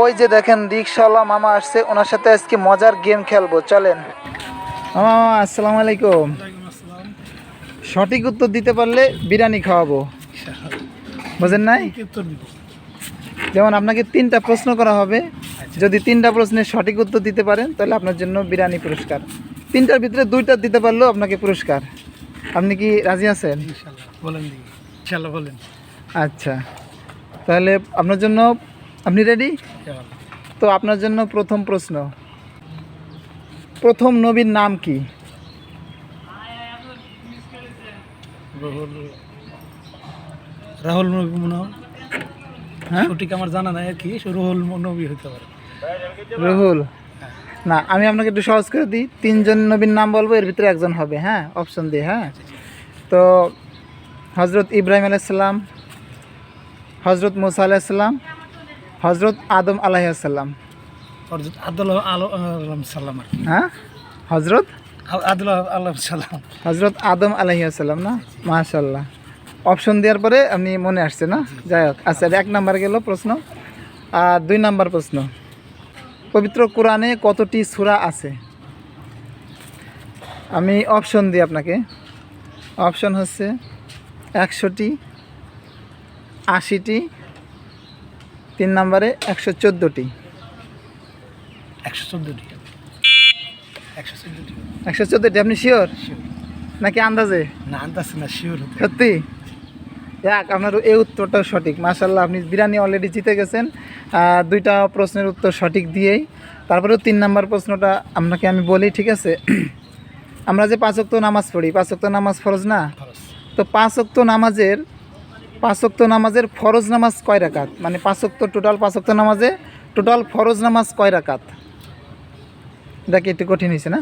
ওই যে দেখেন রিক্সাওয়ালা মামা আসছে ওনার সাথে আজকে মজার গেম খেলব চলেন। মামা আসসালামু আলাইকুম। সঠিক উত্তর দিতে পারলে বিরিয়ানি খাওয়াবো। বুঝেন নাই? যেমন আপনাকে তিনটা প্রশ্ন করা হবে যদি তিনটা প্রশ্নের সঠিক উত্তর দিতে পারেন তাহলে আপনার জন্য বিরিয়ানি পুরস্কার। তিনটার ভিতরে দুইটা দিতে পারলেও আপনাকে পুরস্কার। আপনি কি রাজি আছেন? বলেন বলেন। আচ্ছা তাহলে আপনার জন্য আপনি রেডি তো আপনার জন্য প্রথম প্রশ্ন। প্রথম নবীর নাম কি? রাহুল নবী মনে হয়। সঠিক আমার জানা নাই আর কি রাহুল নবী হতে পারে। রুহুল? না আমি আপনাকে একটু সহজ করে দিই। তিনজন নবীর নাম বলব এর ভিতরে একজন হবে হ্যাঁ? অপশন দিই হ্যাঁ? তো হজরত ইব্রাহিম আলাইসাল্লাম হজরত মুসা আলাইসাল্লাম হজরত আদম আলাইসাল্লাম হযরত আদুল আলো আলাম সাল্লাম আর হ্যাঁ? হজরত? আদুল আলাম সাল্লাম হজরত আদম আলাইসাল্লাম না? মাশাল্লাহ অপশন দেওয়ার পরে আপনি মনে আসছে না? যাই হোক আচ্ছা এক নাম্বার গেল প্রশ্ন। আর দুই নাম্বার প্রশ্ন। পবিত্র কোরআনে কতটি সূরা আছে? আমি অপশন দিই আপনাকে। অপশন হচ্ছে একশোটি আশিটি তিন নম্বরে একশো চোদ্দোটি। একশো চোদ্দটি। একশো চোদ্দটি। একশো চোদ্দোটি আপনি শিওর নাকি আন্দাজে? না আন্দাজে না শিওর সত্যি? যাক আপনার এই উত্তরটা সঠিক। মাশাল্লাহ আপনি বিরিয়ানি অলরেডি জিতে গেছেন। দুইটা প্রশ্নের উত্তর সঠিক দিয়েই। তারপরেও তিন নাম্বার প্রশ্নটা আপনাকে আমি বলি ঠিক আছে? আমরা যে পাঁচ ওয়াক্ত নামাজ পড়ি পাঁচ ওয়াক্ত নামাজ ফরজ না? তো পাঁচ ওয়াক্ত নামাজের পাঁচ ওয়াক্ত নামাজের ফরজ নামাজ কয় রাকাত? মানে পাঁচ ওয়াক্ত টোটাল পাঁচ ওয়াক্ত নামাজে টোটাল ফরজ নামাজ কয় রাকাত? কি একটু কঠিন হয়েছে না?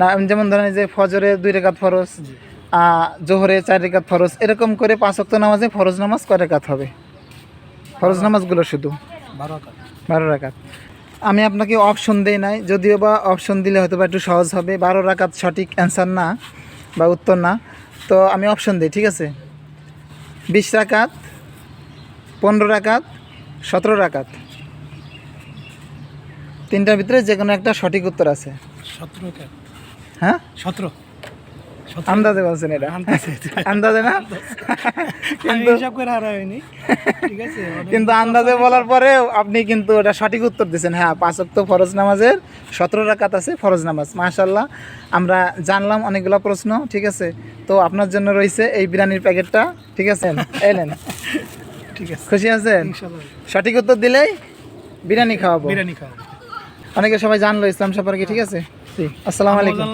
না। যেমন ধরেন যে ফজরে দুই রেখাত ফরজ জোহরে চার রেখাত ফরজ এরকম করে পাঁচ ওয়াক্ত নামাজে ফরজ নামাজ কয় রেখাত হবে? ফরজ নামাজগুলো শুধু? বারো একাত বারো রাকাত। আমি আপনাকে অপশন দেই নাই যদিও বা অপশন দিলে হয়তো বা একটু সহজ হবে বারো রাকাত সঠিক অ্যান্সার না বা উত্তর না। তো আমি অপশন দিই ঠিক আছে? বিশ রাকাত পনেরো রাকাত সতেরো রাকাত। তিনটার ভিতরে যে কোনো একটা সঠিক উত্তর আছে। সতেরো হ্যাঁ? সতেরো সতেরো। আন্দাজে বলছেন এটা। আন্দাজে। আন্দাজে না? কিন্তু হিসাব করে হারা হয়নি ঠিক আছে কিন্তু আন্দাজে বলার পরেও আপনি কিন্তু এটা সঠিক উত্তর দিয়েছেন হ্যাঁ পাঁচ ওয়াক্ত ফরজ নামাজের সতেরো রাকাত আছে ফরজ নামাজ। মাশাল্লাহ আমরা জানলাম অনেকগুলো প্রশ্ন ঠিক আছে? তো আপনার জন্য রয়েছে এই বিরিয়ানির প্যাকেটটা ঠিক আছে? এলেন ঠিক আছে। খুশি আছেন? সঠিক উত্তর দিলেই বিরিয়ানি খাওয়াবো। বিরিয়ানি খাওয়া অনেকে সবাই জানলো ইসলাম সম্পর্কে ঠিক আছে? আসসালামু আলাইকুম।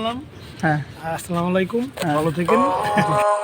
হ্যাঁ। আসসালামু আলাইকুম ভালো থেকেন।